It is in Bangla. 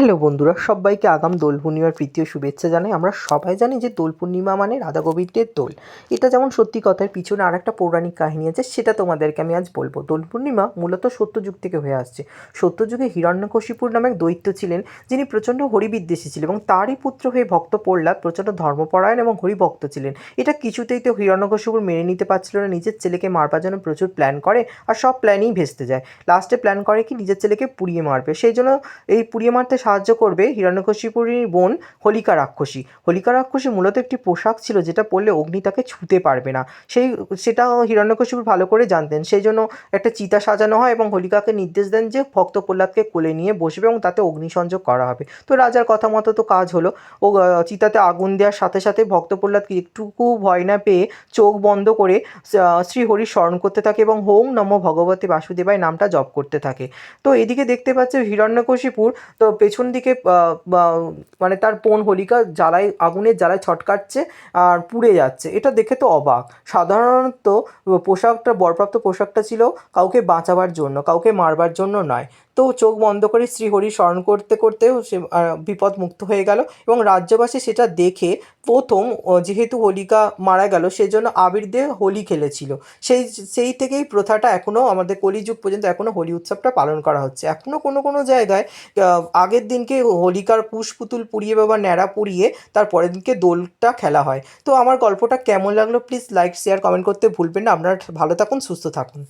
হ্যালো বন্ধুরা, সবাইকে আগাম দোল পূর্ণিমার প্রীতীয় শুভেচ্ছা জানাই। আমরা সবাই জানি যে দোল পূর্ণিমা মানে রাধা গোবিন্দের দোল। এটা যেমন সত্যি কথার পিছনে আর একটা পৌরাণিক কাহিনী আছে, সেটা তোমাদেরকে আমি আজ বলব। দোল পূর্ণিমা মূলত সত্যযুগ থেকে হয়ে আসছে। সত্যযুগে হিরণ্যকশিপুর নামে দৈত্য ছিলেন, যিনি প্রচণ্ড হরিবিদ্বেষী ছিলেন এবং তারই পুত্র হয়ে ভক্ত প্রহ্লাদ প্রচণ্ড ধর্মপরায়ণ এবং হরিভক্ত ছিলেন। এটা কিছুতেই তো হিরণ্যকশিপুর মেনে নিতে পারছিল না, নিজের ছেলেকে মারবার জন্য প্রচুর প্ল্যান করে আর সব প্ল্যানই ভেস্তে যায়। লাস্টে প্ল্যান করে কি নিজের ছেলেকে পুড়িয়ে মারবে। সেই জন্য এই পুড়িয়ে মারতে সাহায্য করবে হিরণ্যকশিপুরীর বোন হোলিকা রাক্ষসী। হোলিকা রাক্ষসী মূলত একটি পোশাক ছিল যেটা পরলে অগ্নি তাকে ছুঁতে পারবে না। সেই, সেটা হিরণ্যকশিপুর ভালো করে জানতেন। সেই জন্য একটা চিতা সাজানো হয় এবং হোলিকাকে নির্দেশ দেন যে ভক্ত প্রহ্লাদকে কোলে নিয়ে বসবে এবং তাতে অগ্নিসংযোগ করা হবে। তো রাজার কথা মতো তো কাজ হলো। ও চিতাতে আগুন দেওয়ার সাথে সাথে ভক্ত প্রহ্লাদ কি একটুকু ভয় না পেয়ে চোখ বন্ধ করে শ্রী হরির স্মরণ করতে থাকে এবং হোম নম ভগবতী বাসুদেবায় নামটা জপ করতে থাকে। তো এদিকে দেখতে পাচ্ছে হিরণ্যকশিপুর তো পেছন দিকে মানে তার বোন হোলিকা জ্বালায় আগুনের জ্বালায় ছটকাচ্ছে আর পুড়ে যাচ্ছে। এটা দেখে তো অবাক। সাধারণত পোশাকটা বরপ্রাপ্ত পোশাকটা ছিল কাউকে বাঁচাবার জন্য কাউকে মারবার জন্য নয়। তো চোখ বন্ধ করে শ্রীহরি স্মরণ করতে করতেও সে বিপদ মুক্ত হয়ে গেল এবং রাজ্যবাসী সেটা দেখে প্রথম যেহেতু হোলিকা মারা গেল সেজন্য আবির দিয়ে হোলি খেলেছিল। সেই সেই থেকেই প্রথাটা এখনও আমাদের কলিযুগ পর্যন্ত এখনও হোলি উৎসবটা পালন করা হচ্ছে। এখনও কোনো কোনো জায়গায় আহ, আগের দিনকে হোলিকার পুষ পুতুল পুড়িয়ে বা ন্যাড়া পুড়িয়ে তার পরের দিনকে দোলটা খেলা হয়। তো আমার গল্পটা কেমন লাগল? প্লিজ লাইক শেয়ার কমেন্ট করতে ভুলবেন না। আপনারা ভালো থাকুন, সুস্থ থাকুন।